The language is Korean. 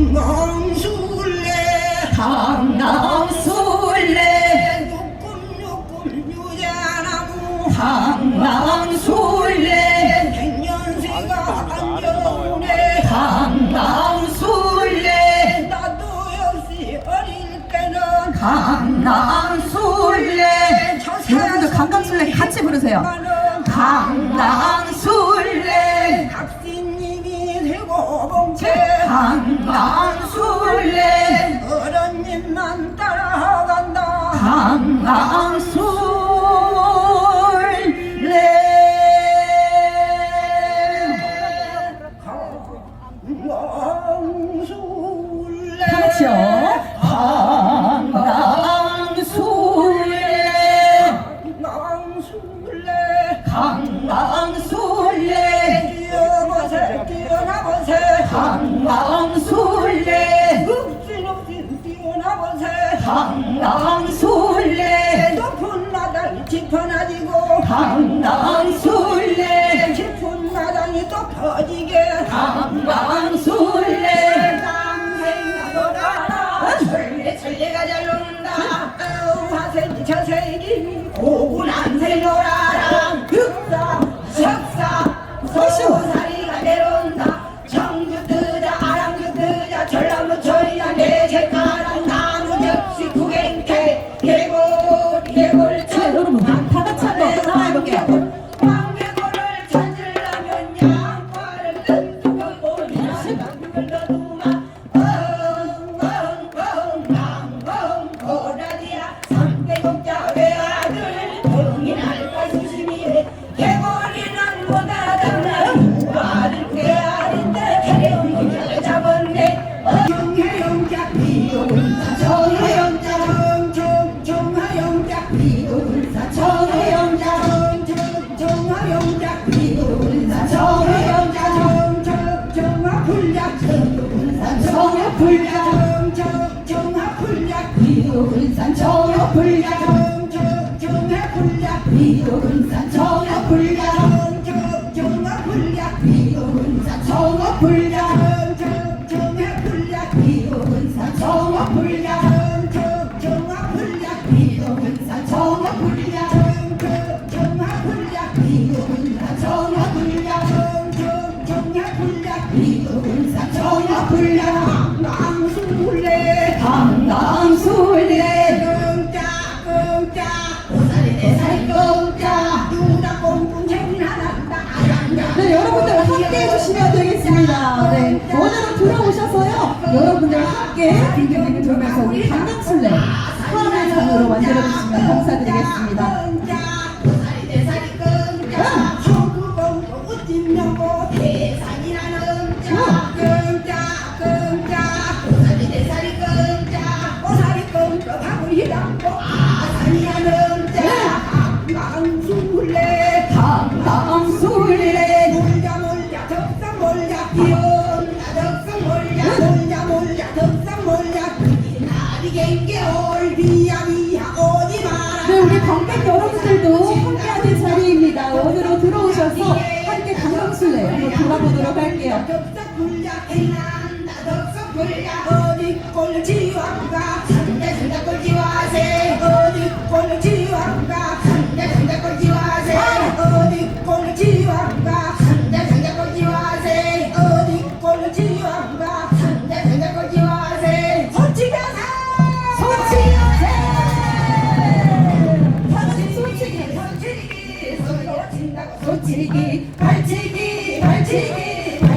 강강술래. 강남술래. 육군육군 유자나무 강남술래. 백년새가 안겨오네. 강남술래. 나도 역시 어릴 때는 강남술래. 여러분들 강강술래 같이 부르세요. 강남술래 강남 술래. 어른님만 따라간다. 강강술래 강술래 비도근산 저요 불야 정정정아 불야 비도근산 저요 불야 정정정아 불야 비도근산 저요 불야 정정정아 불야 비도근산 저요 불야 네 여러분들 함께 해주시면 되겠습니다. 네 원으로 들어오셔서요. 여러분들 함께 돌면서 우리 강강술래 화음의 장으로 만들어주시면 감사드리겠습니다 네 우리 관객 여러분들도 함께하는 자리입니다. 원으로 들어오셔서 함께 강강술래 한번 돌아보도록 할게요